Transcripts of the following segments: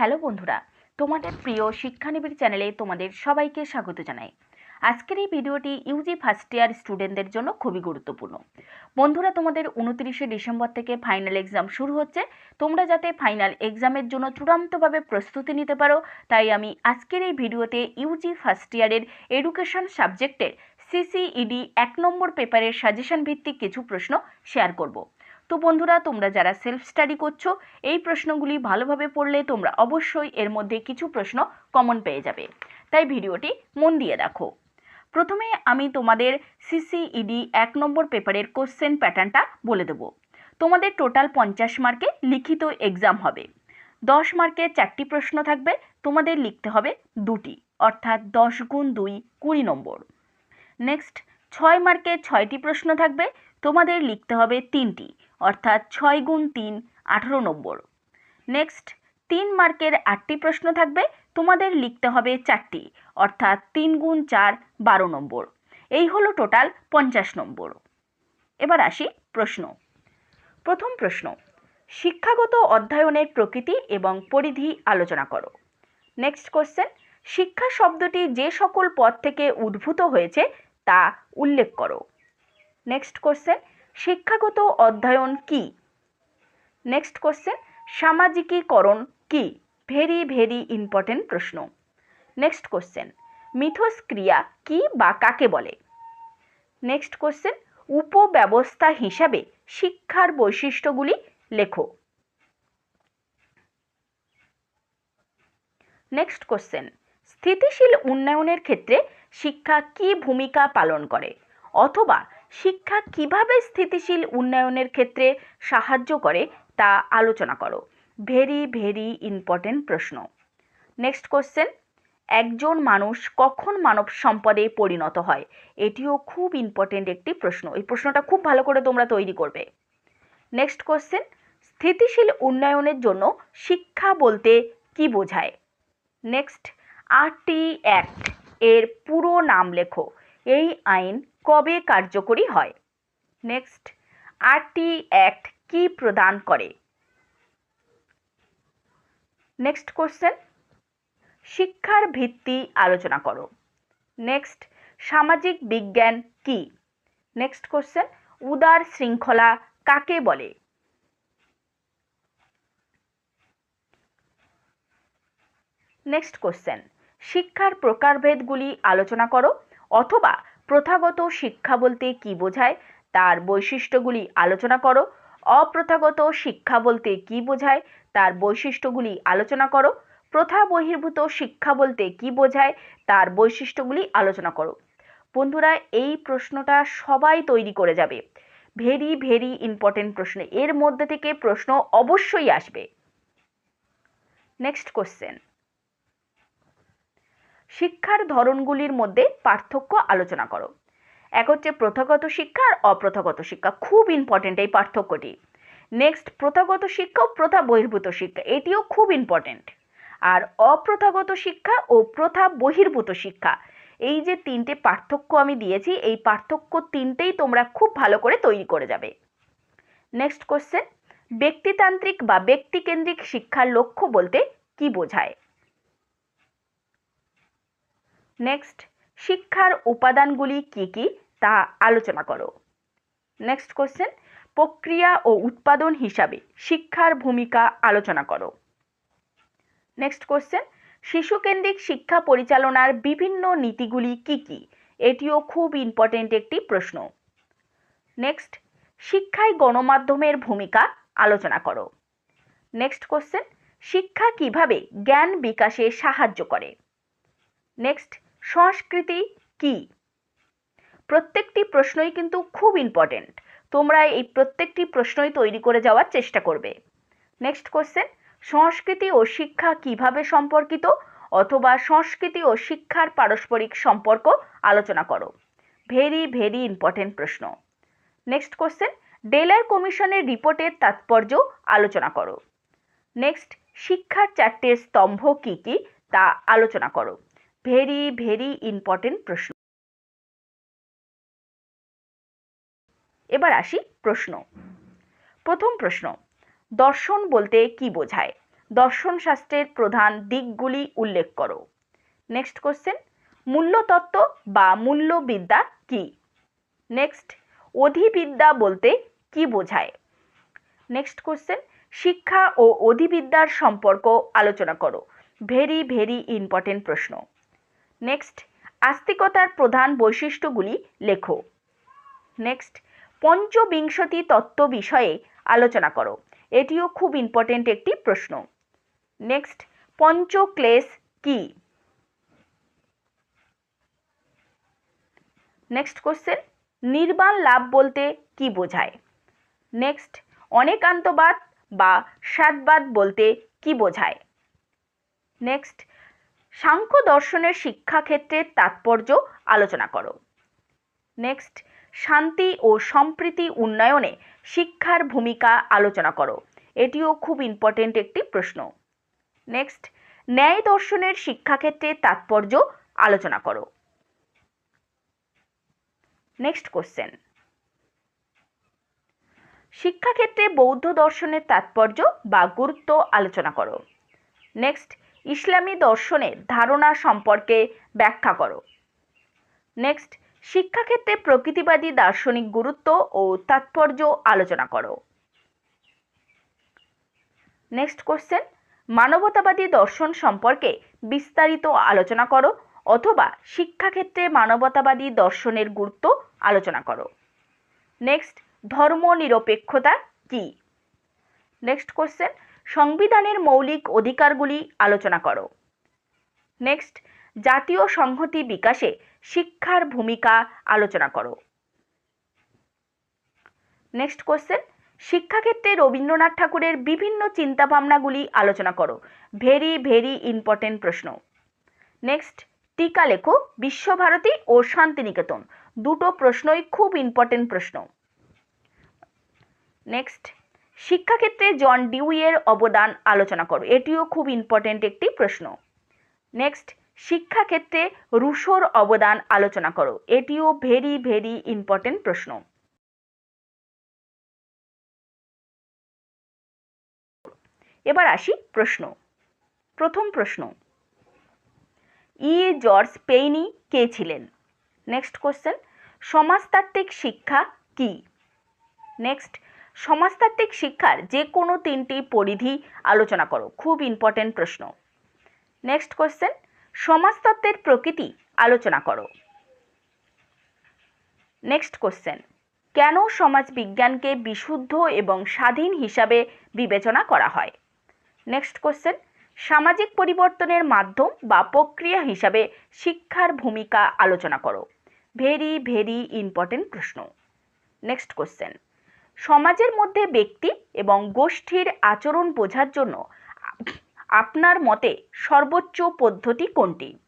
Hello বন্ধুরা, তোমাদের প্রিয় শিক্ষানিবিড় চ্যানেলে তোমাদের সবাইকে স্বাগত জানাই। আজকের এই ভিডিওটি ইউজি ফার্স্ট ইয়ার স্টুডেন্টদের জন্য খুবই গুরুত্বপূর্ণ। বন্ধুরা, তোমাদের উনত্রিশে ডিসেম্বর থেকে ফাইনাল এক্সাম শুরু হচ্ছে। তোমরা যাতে ফাইনাল এক্সামের জন্য চূড়ান্তভাবে প্রস্তুতি নিতে পারো, তাই আমি আজকের এই ভিডিওতে ইউজি ফার্স্ট ইয়ারের এডুকেশন সাবজেক্টের সিসিইডি এক নম্বর পেপারের সাজেশন ভিত্তিক কিছু প্রশ্ন শেয়ার করব। তো বন্ধুরা, তোমরা যারা সেলফ স্টাডি করছ, এই প্রশ্নগুলি ভালোভাবে পড়লে তোমরা অবশ্যই এর মধ্যে কিছু প্রশ্ন কমন পেয়ে যাবে। তাই ভিডিওটি মন দিয়ে দেখো। প্রথমে আমি তোমাদের সিসিইডি এক নম্বর পেপারের কোশ্চেন প্যাটার্নটা বলে দেবো। তোমাদের টোটাল পঞ্চাশ মার্কে লিখিত এক্সাম হবে। দশ মার্কে চারটি প্রশ্ন থাকবে, তোমাদের লিখতে হবে দুটি, অর্থাৎ দশ গুণ দুই, কুড়ি নম্বর। নেক্সট ছয় মার্কে ছয়টি প্রশ্ন থাকবে, তোমাদের লিখতে হবে তিনটি। অর্থাৎ ছয় গুণ তিন, আঠারো নম্বর। নেক্সট তিন মার্কের আটটি প্রশ্ন থাকবে। তোমাদের লিখতে হবে চারটি, অর্থাৎ তিন গুণ চার, বারো নম্বর। এই হলো টোটাল পঞ্চাশ নম্বর। এবার আসি প্রশ্ন। প্রথম প্রশ্ন, শিক্ষাগত অধ্যয়নের প্রকৃতি এবং পরিধি আলোচনা করো। নেক্সট কোশ্চেন শিক্ষা শব্দটি যে সকল পদ থেকে উদ্ভূত হয়েছে তা উল্লেখ করো। নেক্সট কোশ্চেন শিক্ষাগত অধ্যয়ন কি? নেক্সট কোশ্চেন সামাজিকীকরণ কি? ভেরি ভেরি ইম্পর্টেন্ট প্রশ্ন। নেক্সট কোশ্চেন মিথস্ক্রিয়া কি বা কাকে বলে? নেক্সট কোশ্চেন উপব্যবস্থা হিসাবে শিক্ষার বৈশিষ্ট্যগুলি লেখো। নেক্সট কোশ্চেন স্থিতিশীল উন্নয়নের ক্ষেত্রে শিক্ষা কি ভূমিকা পালন করে? অথবা শিক্ষা কীভাবে স্থিতিশীল উন্নয়নের ক্ষেত্রে সাহায্য করে তা আলোচনা করো। ভেরি ভেরি ইম্পর্টেন্ট প্রশ্ন। Next question. একজন মানুষ কখন মানব সম্পদে পরিণত হয়? এটিও খুব ইম্পর্টেন্ট একটি প্রশ্ন। এই প্রশ্নটা খুব ভালো করে তোমরা তৈরি করবে। Next question. স্থিতিশীল উন্নয়নের জন্য শিক্ষা বলতে কি বোঝায়? নেক্সট। আরটি অ্যাক্ট এর পুরো নাম লেখো। এই আইন কবে কার্যকরী হয়? নেক্সট আরটি অ্যাক্ট কি প্রদান করে? নেক্সট কোশ্চেন শিক্ষার ভিত্তি আলোচনা করো। নেক্সট সামাজিক বিজ্ঞান কি? নেক্সট কোশ্চেন উদার শৃঙ্খলা কাকে বলে? নেক্সট কোশ্চেন শিক্ষার প্রকারভেদগুলি আলোচনা করো অথবা প্রথাগত শিক্ষা বলতে কি বোঝায়, তার বৈশিষ্ট্যগুলি আলোচনা করো। অপ্রথাগত শিক্ষা বলতে কি বোঝায়, তার বৈশিষ্ট্যগুলি আলোচনা করো। প্রথা বহির্ভূত শিক্ষা বলতে কি বোঝায়, তার বৈশিষ্ট্যগুলি আলোচনা করো। বন্ধুরা, এই প্রশ্নটা সবাই তৈরি করে যাবে। ভেরি ভেরি ইম্পর্টেন্ট প্রশ্ন। এর মধ্যে থেকে প্রশ্ন অবশ্যই আসবে। Next question. শিক্ষার ধরনগুলির মধ্যে পার্থক্য আলোচনা করো। এক হচ্ছে প্রথাগত শিক্ষা আর অপ্রথাগত শিক্ষা, খুব ইম্পর্টেন্ট এই পার্থক্যটি। নেক্সট প্রথাগত শিক্ষা ও প্রথা বহির্ভূত শিক্ষা, এটিও খুব ইম্পর্টেন্ট আর অপ্রথাগত শিক্ষা ও প্রথা বহির্ভূত শিক্ষা, এই যে তিনটে পার্থক্য আমি দিয়েছি, এই পার্থক্য তিনটেই তোমরা খুব ভালো করে তৈরি করে যাবে। নেক্সট কোশ্চেন ব্যক্তিতান্ত্রিক বা ব্যক্তিকেন্দ্রিক শিক্ষার লক্ষ্য বলতে কি বোঝায়? নেক্সট শিক্ষার উপাদানগুলি কি কি তা আলোচনা করো। নেক্সট কোশ্চেন প্রক্রিয়া ও উৎপাদন হিসাবে শিক্ষার ভূমিকা আলোচনা করো। নেক্সট কোশ্চেন শিশুকেন্দ্রিক শিক্ষা পরিচালনার বিভিন্ন নীতিগুলি কি কি? এটিও খুব ইম্পর্টেন্ট একটি প্রশ্ন। নেক্সট শিক্ষায় গণমাধ্যমের ভূমিকা আলোচনা করো। নেক্সট কোশ্চেন শিক্ষা কীভাবে জ্ঞান বিকাশে সাহায্য করে? নেক্সট সংস্কৃতি কি? প্রত্যেকটি প্রশ্নই কিন্তু খুব ইম্পর্টেন্ট তোমরা এই প্রত্যেকটি প্রশ্নই তৈরি করে যাওয়ার চেষ্টা করবে। নেক্সট কোশ্চেন সংস্কৃতি ও শিক্ষা কীভাবে সম্পর্কিত? অথবা সংস্কৃতি ও শিক্ষার পারস্পরিক সম্পর্ক আলোচনা করো। ভেরি ভেরি ইম্পর্টেন্ট প্রশ্ন। নেক্সট কোশ্চেন ডেলার কমিশনের রিপোর্টের তাৎপর্য আলোচনা করো। নেক্সট শিক্ষার চারটে স্তম্ভ কি কি তা আলোচনা করো। ভেরি ভেরি ইম্পর্টেন্ট প্রশ্ন। এবার আসি প্রশ্ন। প্রথম প্রশ্ন, দর্শন বলতে কি বোঝায়? দর্শন শাস্ত্রের প্রধান দিকগুলি উল্লেখ করো। নেক্সট কোশ্চেন মূল্যতত্ত্ব বা মূল্যবিদ্যা কি? নেক্সট অধিবিদ্যা বলতে কি বোঝায়? নেক্সট কোশ্চেন শিক্ষা ও অধিবিদ্যার সম্পর্ক আলোচনা করো। ভেরি ভেরি ইম্পর্টেন্ট প্রশ্ন। নেক্সট আস্তিকতার প্রধান বৈশিষ্ট্যগুলি লেখো। নেক্সট পঞ্চবিংশতি তত্ত্ব বিষয়ে আলোচনা করো। এটিও খুব ইম্পর্টেন্ট একটি প্রশ্ন। নেক্সট পঞ্চক্লেশ কি? নেক্সট কোশ্চেন নির্বাণ লাভ বলতে কি বোঝায়? নেক্সট অনেকান্তবাদ বা সাতবাদ বলতে কি বোঝায়? নেক্সট সাংখ্য দর্শনের শিক্ষাক্ষেত্রের তাৎপর্য আলোচনা করো। নেক্সট শান্তি ও সম্প্রীতি উন্নয়নে শিক্ষার ভূমিকা আলোচনা করো। এটিও খুব ইম্পর্টেন্ট একটি প্রশ্ন। নেক্সট ন্যায় দর্শনের শিক্ষাক্ষেত্রে তাৎপর্য আলোচনা করো। নেক্সট কোশ্চেন শিক্ষাক্ষেত্রে বৌদ্ধ দর্শনের তাৎপর্য বা গুরুত্ব আলোচনা করো। নেক্সট ইসলামী দর্শনের ধারণা সম্পর্কে ব্যাখ্যা করো। নেক্সট শিক্ষাক্ষেত্রে প্রকৃতিবাদী দার্শনিক গুরুত্ব ও তাৎপর্য আলোচনা করো। নেক্সট কোশ্চেন মানবতাবাদী দর্শন সম্পর্কে বিস্তারিত আলোচনা করো অথবা শিক্ষাক্ষেত্রে মানবতাবাদী দর্শনের গুরুত্ব আলোচনা করো। নেক্সট ধর্মনিরপেক্ষতা কি? নেক্সট কোশ্চেন সংবিধানের মৌলিক অধিকারগুলি আলোচনা করো। নেক্সট জাতীয় সংহতি বিকাশে শিক্ষার ভূমিকা আলোচনা করো। নেক্সট কোশ্চেন শিক্ষাক্ষেত্রে রবীন্দ্রনাথ ঠাকুরের বিভিন্ন চিন্তাভাবনাগুলি আলোচনা করো। ভেরি ভেরি ইম্পর্টেন্ট প্রশ্ন। নেক্সট টিকা লেখো, বিশ্বভারতী ও শান্তিনিকেতন। দুটো প্রশ্নই খুব ইম্পর্টেন্ট প্রশ্ন। নেক্সট শিক্ষাক্ষেত্রে জন ডিউইয়ের অবদান আলোচনা করো। এটিও খুব ইম্পর্টেন্ট একটি প্রশ্ন। নেক্সট শিক্ষাক্ষেত্রে রুশোর অবদান আলোচনা করো। এটিও ভেরি ভেরি ইম্পর্টেন্ট প্রশ্ন। এবার আসি প্রশ্ন। প্রথম প্রশ্ন। ই জর্জ পেইনি কে ছিলেন? নেক্সট কোশ্চেন সমাজতাত্ত্বিক শিক্ষা কি? নেক্সট সমাজতাত্ত্বিক শিক্ষার যে কোনো তিনটি পরিধি আলোচনা করো, খুব ইম্পর্টেন্ট প্রশ্ন। নেক্সট কোশ্চেন সমাজতত্ত্বের প্রকৃতি আলোচনা করো। নেক্সট কোশ্চেন কেন সমাজ বিজ্ঞানকে বিশুদ্ধ এবং স্বাধীন হিসাবে বিবেচনা করা হয়? নেক্সট কোশ্চেন সামাজিক পরিবর্তনের মাধ্যম বা প্রক্রিয়া হিসাবে শিক্ষার ভূমিকা আলোচনা করো। ভেরি ভেরি ইম্পর্টেন্ট প্রশ্ন। নেক্সট কোশ্চেন সমাজের মধ্যে ব্যক্তি এবং গোষ্ঠীর আচরণ বোঝার জন্য আপনার মতে সর্বোচ্চ পদ্ধতি কোনটি?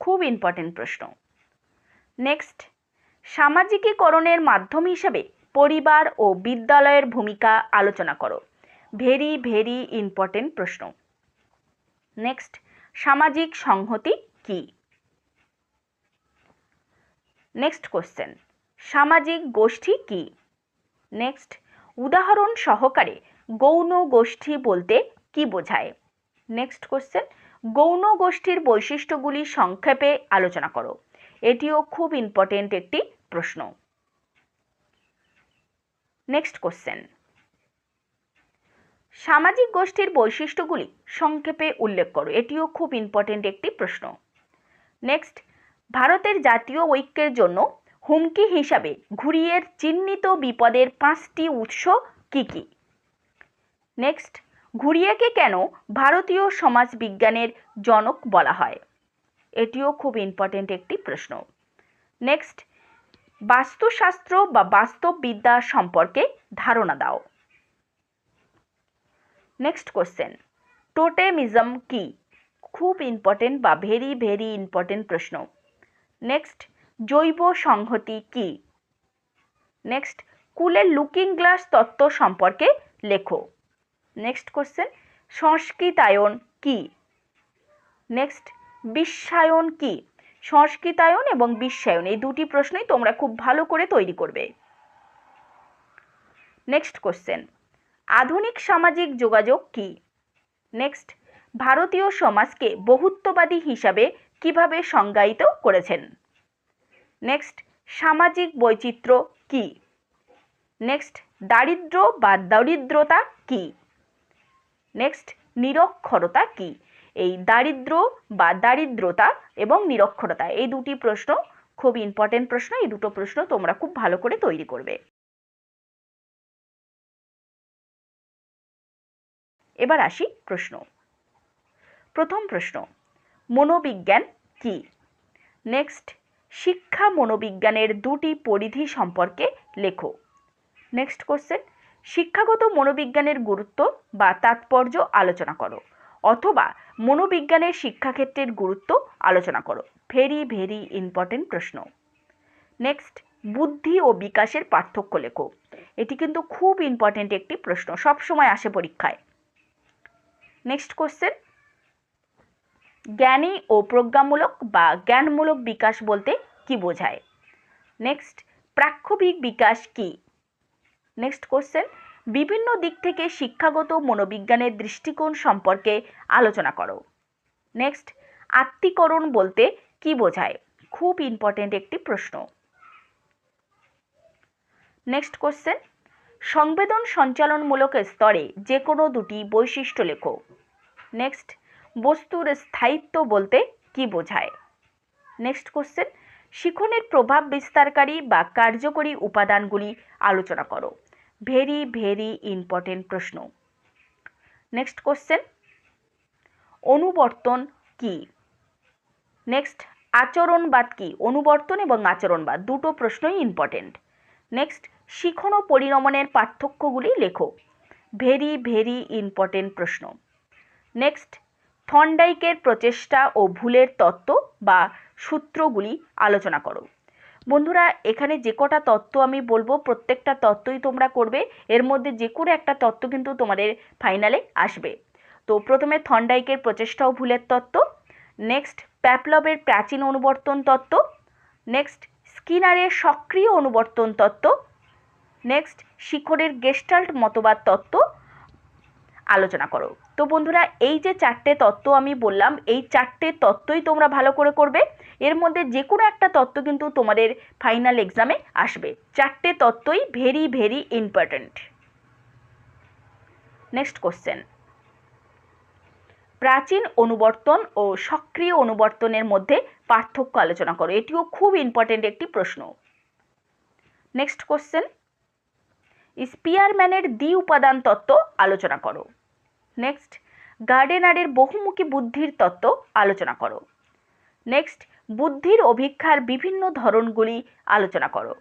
খুব ইম্পর্টেন্ট প্রশ্ন। নেক্সট সামাজিকীকরণের মাধ্যম হিসেবে পরিবার ও বিদ্যালয়ের ভূমিকা আলোচনা করো। ভেরি ভেরি ইম্পর্টেন্ট প্রশ্ন। নেক্সট সামাজিক সংহতি কি? নেক্সট কোশ্চেন সামাজিক গোষ্ঠী কি? নেক্সট উদাহরণ সহকারে গৌণ গোষ্ঠী বলতে কি বোঝায়? নেক্সট কোশ্চেন গৌণ গোষ্ঠীর বৈশিষ্ট্যগুলি সংক্ষেপে আলোচনা করো। এটিও খুব ইম্পর্টেন্ট একটি প্রশ্ন। নেক্সট কোশ্চেন সামাজিক গোষ্ঠীর বৈশিষ্ট্যগুলি সংক্ষেপে উল্লেখ করো। এটিও খুব ইম্পর্টেন্ট একটি প্রশ্ন। নেক্সট ভারতের জাতীয় ঐক্যের জন্য হুমকি হিসাবে ঘুরিয়ের চিহ্নিত বিপদের পাঁচটি উৎস কি কি? নেক্সট ঘুরিয়াকে কেন ভারতীয় সমাজ বিজ্ঞানের জনক বলা হয়? এটিও খুব ইম্পর্টেন্ট একটি প্রশ্ন। নেক্সট বাস্তুশাস্ত্র বা বাস্তববিদ্যা সম্পর্কে ধারণা দাও। নেক্সট কোশ্চেন টোটেমিজম কি? খুব ইম্পর্টেন্ট বা ভেরি ভেরি ইম্পর্টেন্ট প্রশ্ন। নেক্সট জৈব সংহতি কি? নেক্সট কুলের লুকিং গ্লাস তত্ত্ব সম্পর্কে লেখো। নেক্সট কোশ্চেন সংস্কৃতায়ন কি? নেক্সট বিশ্বায়ন কি? সংস্কৃতায়ন এবং বিশ্বায়ন, এই দুটি প্রশ্নই তোমরা খুব ভালো করে তৈরি করবে। নেক্সট কোশ্চেন আধুনিক সামাজিক যোগাযোগ কি? নেক্সট ভারতীয় সমাজকে বহুত্ববাদী হিসাবে কীভাবে সংজ্ঞায়িত করেছেন? নেক্সট সামাজিক বৈচিত্র্য কি? নেক্সট দারিদ্র বা দরিদ্রতা কি? নেক্সট নিরক্ষরতা কি? এই দারিদ্র বা দারিদ্রতা এবং নিরক্ষরতা, এই দুটি প্রশ্ন খুব ইম্পর্টেন্ট প্রশ্ন, এই দুটো প্রশ্ন তোমরা খুব ভালো করে তৈরি করবে। এবার আসি প্রশ্ন। প্রথম প্রশ্ন, মনোবিজ্ঞান কি? নেক্সট শিক্ষা মনোবিজ্ঞানের দুটি পরিধি সম্পর্কে লেখো। নেক্সট কোশ্চেন শিক্ষাগত মনোবিজ্ঞানের গুরুত্ব বা তাৎপর্য আলোচনা করো অথবা মনোবিজ্ঞানের শিক্ষাক্ষেত্রের গুরুত্ব আলোচনা করো। ভেরি ভেরি ইম্পর্টেন্ট প্রশ্ন। নেক্সট বুদ্ধি ও বিকাশের পার্থক্য লেখো। এটি কিন্তু খুব ইম্পর্টেন্ট একটি প্রশ্ন সব সময় আসে পরীক্ষায়। নেক্সট কোশ্চেন জ্ঞানী ও প্রজ্ঞামূলক বা জ্ঞানমূলক বিকাশ বলতে কি বোঝায়? নেক্সট প্রাক্ষবিক বিকাশ কি? নেক্সট কোশ্চেন বিভিন্ন দিক থেকে শিক্ষাগত মনোবিজ্ঞানের দৃষ্টিকোণ সম্পর্কে আলোচনা করো। নেক্সট আত্মীকরণ বলতে কি বোঝায়? খুব ইম্পর্টেন্ট একটি প্রশ্ন। নেক্সট কোশ্চেন সংবেদন সঞ্চালনমূলক স্তরে যে কোনো দুটি বৈশিষ্ট্য লেখো। নেক্সট বস্তুর স্থায়িত্ব বলতে কি বোঝায়? নেক্সট কোশ্চেন শিখনের প্রভাব বিস্তারকারী বা কার্যকরী উপাদানগুলি আলোচনা করো। ভেরি ভেরি ইম্পর্টেন্ট প্রশ্ন। নেক্সট কোশ্চেন অনুবর্তন কি? নেক্সট আচরণবাদ কি? অনুবর্তন এবং আচরণবাদ দুটো প্রশ্নই ইম্পর্টেন্ট নেক্সট শিখন ও পরিণমনের পার্থক্যগুলি লেখো। ভেরি ভেরি ইম্পর্টেন্ট প্রশ্ন। নেক্সট থন্ডাইকের প্রচেষ্টা ও ভুলের তত্ত্ব বা সূত্রগুলি আলোচনা করো। বন্ধুরা, এখানে যে কটা তত্ত্ব আমি বলব, প্রত্যেকটা তত্ত্বই তোমরা করবে। এর মধ্যে যে কোনো একটা তত্ত্ব কিন্তু তোমাদের ফাইনালে আসবে। তো প্রথমে থন্ডাইকের প্রচেষ্টা ও ভুলের তত্ত্ব, নেক্সট প্যাপলবের প্রাচীন অনুবর্তন তত্ত্ব, নেক্সট স্কিনারের সক্রিয় অনুবর্তন তত্ত্ব, নেক্সট শিখরের গেস্টাল্ট মতবাদ তত্ত্ব আলোচনা করো। তো বন্ধুরা, এই যে চারটে তত্ত্ব আমি বললাম, এই চারটে তত্ত্বই তোমরা ভালো করে করবে। এর মধ্যে যে কোনো একটা তত্ত্ব কিন্তু তোমাদের ফাইনাল এক্সামে আসবে। চারটে তত্ত্বই very very important next question প্রাচীন অনুবর্তন ও সক্রিয় অনুবর্তনের মধ্যে পার্থক্য আলোচনা করো। এটিও খুব ইম্পর্টেন্ট একটি প্রশ্ন। নেক্সট কোশ্চেন স্পিয়ারম্যানের দ্বি উপাদান তত্ত্ব আলোচনা করো। নেক্সট গার্ডেনারের বহুমুখী বুদ্ধির তত্ত্ব আলোচনা করো। নেক্সট বুদ্ধির অভিক্ষার বিভিন্ন ধরনগুলি আলোচনা করো।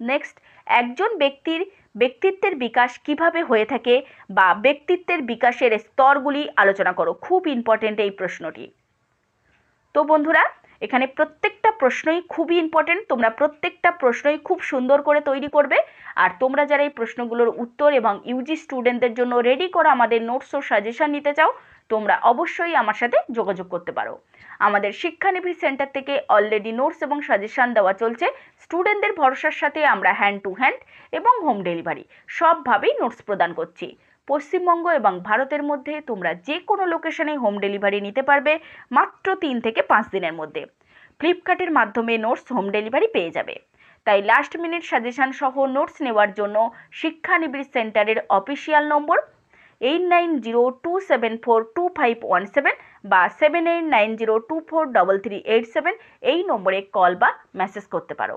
নেক্সট একজন ব্যক্তির ব্যক্তিত্বের বিকাশ কীভাবে হয়ে থাকে বা ব্যক্তিত্বের বিকাশের স্তরগুলি আলোচনা করো। খুব ইম্পর্টেন্ট এই প্রশ্নটি। তো বন্ধুরা এখানে প্রত্যেকটা প্রশ্নই খুবই ইম্পর্টেন্ট তোমরা প্রত্যেকটা প্রশ্নই খুব সুন্দর করে তৈরি করবে। আর তোমরা যারা এই প্রশ্নগুলোর উত্তর এবং ইউজি স্টুডেন্টদের জন্য রেডি করা আমাদের নোটস ও সাজেশন নিতে চাও, তোমরা অবশ্যই আমার সাথে যোগাযোগ করতে পারো। আমাদের শিক্ষানিধি সেন্টার থেকে অলরেডি নোটস এবং সাজেশন দেওয়া চলছে। স্টুডেন্টদের ভরসার সাথে আমরা হ্যান্ড টু হ্যান্ড এবং হোম ডেলিভারি সবভাবেই নোটস প্রদান করছি। পশ্চিমবঙ্গ এবং ভারতের মধ্যে তোমরা যে কোনো লোকেশনে হোম ডেলিভারি নিতে পারবে মাত্র তিন থেকে পাঁচ দিনের মধ্যে। ফ্লিপকার্টের মাধ্যমে নোটস হোম ডেলিভারি পেয়ে যাবে। তাই লাস্ট মিনিট সাজেশন সহ নোটস নেওয়ার জন্য শিক্ষানিবিড় সেন্টারের official number eight nine zero two seven four two five one seven বা seven eight nine zero two four double three eight seven এই নম্বরে কল বা মেসেজ করতে পারো।